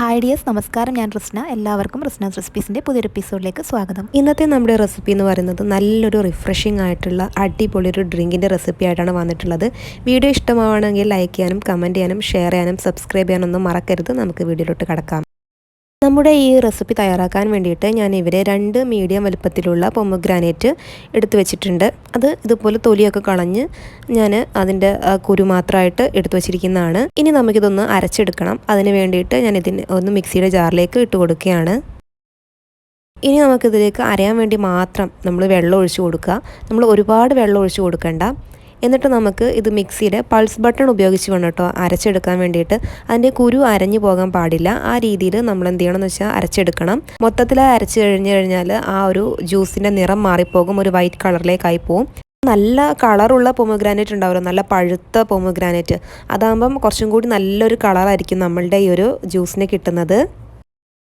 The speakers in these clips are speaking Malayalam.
ഹായ് ഡിയേഴ്സ് നമസ്കാരം. ഞാൻ റിസ്ന. എല്ലാവർക്കും റിസ്നാസ് റെസിപ്പീസിന്റെ പുതിയൊരു എപ്പിസോഡിലേക്ക് സ്വാഗതം. ഇന്നത്തെ നമ്മുടെ റെസിപ്പി എന്ന് പറയുന്നത് നല്ലൊരു റിഫ്രഷിംഗ് ആയിട്ടുള്ള അടിപൊളി ഒരു ഡ്രിങ്കിന്റെ റെസിപ്പി ആയിട്ടാണ് വന്നിട്ടുള്ളത്. വീഡിയോ ഇഷ്ടമാവുകയാണെങ്കിൽ ലൈക്ക് ചെയ്യാനും കമന്റ് ചെയ്യാനും ഷെയർ ചെയ്യാനും സബ്സ്ക്രൈബ് ചെയ്യാനൊന്നും മറക്കരുത്. നമുക്ക് വീഡിയോയിലോട്ട് കിടക്കാം. നമ്മുടെ ഈ റെസിപ്പി തയ്യാറാക്കാൻ വേണ്ടിയിട്ട് ഞാൻ ഇവരെ രണ്ട് മീഡിയം വലുപ്പത്തിലുള്ള പൊമഗ്രാനേറ്റ് എടുത്തു വെച്ചിട്ടുണ്ട്. അത് ഇതുപോലെ തൊലിയൊക്കെ കളഞ്ഞ് ഞാൻ അതിന്റെ കുരു മാത്രമായിട്ട് എടുത്തു വെച്ചിരിക്കുന്നതാണ്. ഇനി നമുക്കിതൊന്ന് അരച്ചെടുക്കണം. അതിന് വേണ്ടിയിട്ട് ഞാൻ ഇതിന് ഒന്ന് മിക്സിയുടെ ജാറിലേക്ക് ഇട്ട് കൊടുക്കുകയാണ്. ഇനി നമുക്കിതിലേക്ക് അരയാൻ വേണ്ടി മാത്രം നമ്മൾ വെള്ളം ഒഴിച്ചു കൊടുക്കുക. നമ്മൾ ഒരുപാട് വെള്ളം ഒഴിച്ചു കൊടുക്കണ്ട. എന്നിട്ട് നമുക്ക് ഇത് മിക്സിയുടെ പൾസ് ബട്ടൺ ഉപയോഗിച്ച് വേണം കേട്ടോ അരച്ചെടുക്കാൻ വേണ്ടിയിട്ട്. അതിന്റെ കുരു അരഞ്ഞു പോകാൻ പാടില്ല. ആ രീതിയിൽ നമ്മൾ എന്ത് ചെയ്യണം എന്ന് വെച്ചാൽ അരച്ചെടുക്കണം. മൊത്തത്തിൽ അരച്ച് കഴിഞ്ഞ് കഴിഞ്ഞാൽ ആ ഒരു ജ്യൂസിന്റെ നിറം മാറിപ്പോകും. ഒരു വൈറ്റ് കളറിലേക്കായി പോകും നല്ല കളറുള്ള പൊമഗ്രാനൈറ്റ് ഉണ്ടാവുമല്ലോ. നല്ല പഴുത്ത പൊമഗ്രാനൈറ്റ്. അതാകുമ്പം കുറച്ചും കൂടി നല്ലൊരു കളറായിരിക്കും നമ്മളുടെ ഈ ഒരു ജ്യൂസിന് കിട്ടുന്നത്.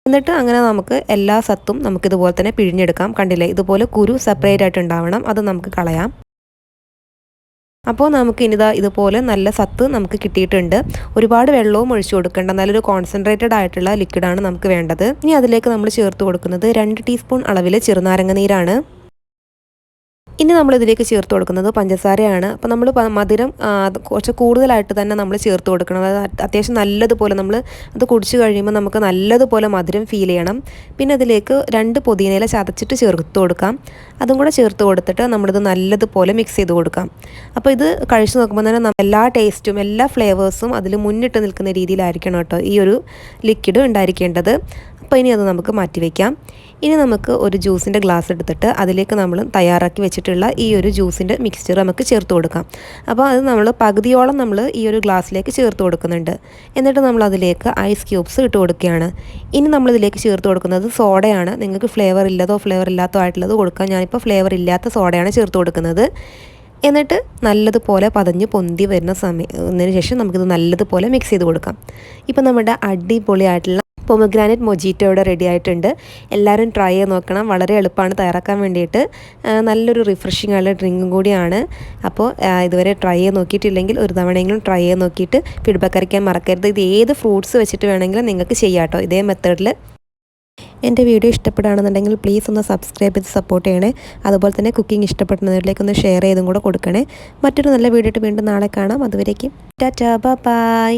എന്നിട്ട് അങ്ങനെ നമുക്ക് എല്ലാ സത്തും നമുക്കിതുപോലെ തന്നെ പിഴിഞ്ഞെടുക്കാം. കണ്ടില്ലേ? ഇതുപോലെ കുരു സെപ്പറേറ്റ് ആയിട്ട് ഉണ്ടാവണം. അത് നമുക്ക് കളയാം. അപ്പോൾ നമുക്ക് ഇനിതാ ഇതുപോലെ നല്ല സത്ത് നമുക്ക് കിട്ടിയിട്ടുണ്ട്. ഒരുപാട് വെള്ളവും ഒഴിച്ചു കൊടുക്കേണ്ട നല്ലൊരു കോൺസെൻട്രേറ്റഡ് ആയിട്ടുള്ള ലിക്വിഡാണ് നമുക്ക് വേണ്ടത്. ഇനി അതിലേക്ക് നമ്മൾ ചേർത്ത് കൊടുക്കുന്നത് രണ്ട് ടീസ്പൂൺ അളവിൽ ചെറുനാരങ്ങ നീരാണ്. ഇനി നമ്മൾ ഇതിലേക്ക് ചേർത്ത് കൊടുക്കുന്നത് പഞ്ചസാരയാണ്. അപ്പോൾ നമ്മൾ മധുരം കുറച്ച് കൂടുതലായിട്ട് തന്നെ നമ്മൾ ചേർത്ത് കൊടുക്കണം. അത് അത്യാവശ്യം നല്ലതുപോലെ നമ്മൾ അത് കുടിച്ച് കഴിയുമ്പോൾ നമുക്ക് നല്ലതുപോലെ മധുരം ഫീൽ ചെയ്യണം. പിന്നെ അതിലേക്ക് രണ്ട് പുതിനയില ചതച്ചിട്ട് ചേർത്ത് കൊടുക്കാം. അതും കൂടെ ചേർത്ത് കൊടുത്തിട്ട് നമ്മളിത് നല്ലതുപോലെ മിക്സ് ചെയ്ത് കൊടുക്കാം. അപ്പോൾ ഇത് കഴിച്ചു നോക്കുമ്പോൾ തന്നെ എല്ലാ ടേസ്റ്റും എല്ലാ ഫ്ലേവേഴ്സും അതിൽ മുന്നിട്ട് നിൽക്കുന്ന രീതിയിലായിരിക്കണം കേട്ടോ ഈ ഒരു ലിക്വിഡ് ഉണ്ടായിരിക്കേണ്ടത്. അപ്പോൾ ഇനി അത് നമുക്ക് മാറ്റി വയ്ക്കാം ഇനി നമുക്ക് ഒരു ജ്യൂസിന്റെ ഗ്ലാസ് എടുത്തിട്ട് അതിലേക്ക് നമ്മൾ തയ്യാറാക്കി വെച്ചിട്ടുള്ള ഈ ഒരു ജ്യൂസിന്റെ മിക്സ്ചർ നമുക്ക് ചേർത്ത് കൊടുക്കാം. അപ്പോൾ അത് നമ്മൾ പകുതിയോളം നമ്മൾ ഈ ഒരു ഗ്ലാസ്സിലേക്ക് ചേർത്ത് കൊടുക്കുന്നുണ്ട്. എന്നിട്ട് നമ്മൾ അതിലേക്ക് ഐസ് ക്യൂബ്സ് ഇട്ട് കൊടുക്കുകയാണ്. ഇനി നമ്മളിതിലേക്ക് ചേർത്ത് കൊടുക്കുന്നത് സോഡയാണ്. നിങ്ങൾക്ക് ഫ്ലേവർ ഇല്ലതോ ഫ്ലേവർ ഇല്ലാത്തോ ആയിട്ടുള്ളത് കൊടുക്കാം. ഞാനിപ്പോൾ ഫ്ലേവർ ഇല്ലാത്ത സോഡയാണ് ചേർത്ത് കൊടുക്കുന്നത്. എന്നിട്ട് നല്ലതുപോലെ പതഞ്ഞ് പൊന്തി വരുന്ന സമയം ശേഷം നമുക്കിത് നല്ലതുപോലെ മിക്സ് ചെയ്ത് കൊടുക്കാം. ഇപ്പം നമ്മുടെ അടിപൊളിയായിട്ടുള്ള പൊമഗ്രാനൈറ്റ് മൊജീറ്റോ ഇവിടെ റെഡി ആയിട്ടുണ്ട്. എല്ലാവരും ട്രൈ ചെയ്ത് നോക്കണം. വളരെ എളുപ്പമാണ് തയ്യാറാക്കാൻ വേണ്ടിയിട്ട്. നല്ലൊരു റിഫ്രഷിംഗ് ആയുള്ള ഡ്രിങ്കും കൂടിയാണ്. അപ്പോൾ ഇതുവരെ ട്രൈ ചെയ്ത് നോക്കിയിട്ടില്ലെങ്കിൽ ഒരു തവണയെങ്കിലും ട്രൈ ചെയ്ത് നോക്കിയിട്ട് ഫീഡ്ബാക്ക് അറിയിക്കാൻ മറക്കരുത്. ഇത് ഏത് ഫ്രൂട്ട്സ് വെച്ചിട്ട് വേണമെങ്കിലും നിങ്ങൾക്ക് ചെയ്യാം കേട്ടോ ഇതേ മെത്തേഡിൽ എന്റെ വീഡിയോ ഇഷ്ടപ്പെടുകയാണെന്നുണ്ടെങ്കിൽ പ്ലീസ് ഒന്ന് സബ്സ്ക്രൈബ് ചെയ്ത് സപ്പോർട്ട് ചെയ്യണേ. അതുപോലെ തന്നെ കുക്കിംഗ് ഇഷ്ടപ്പെടുന്നവരിലേക്ക് ഒന്ന് ഷെയർ ചെയ്തും കൂടെ കൊടുക്കണേ. മറ്റൊരു നല്ല വീഡിയോ വീണ്ടും നാളെ കാണാം. അതുവരേക്കും. Tata bye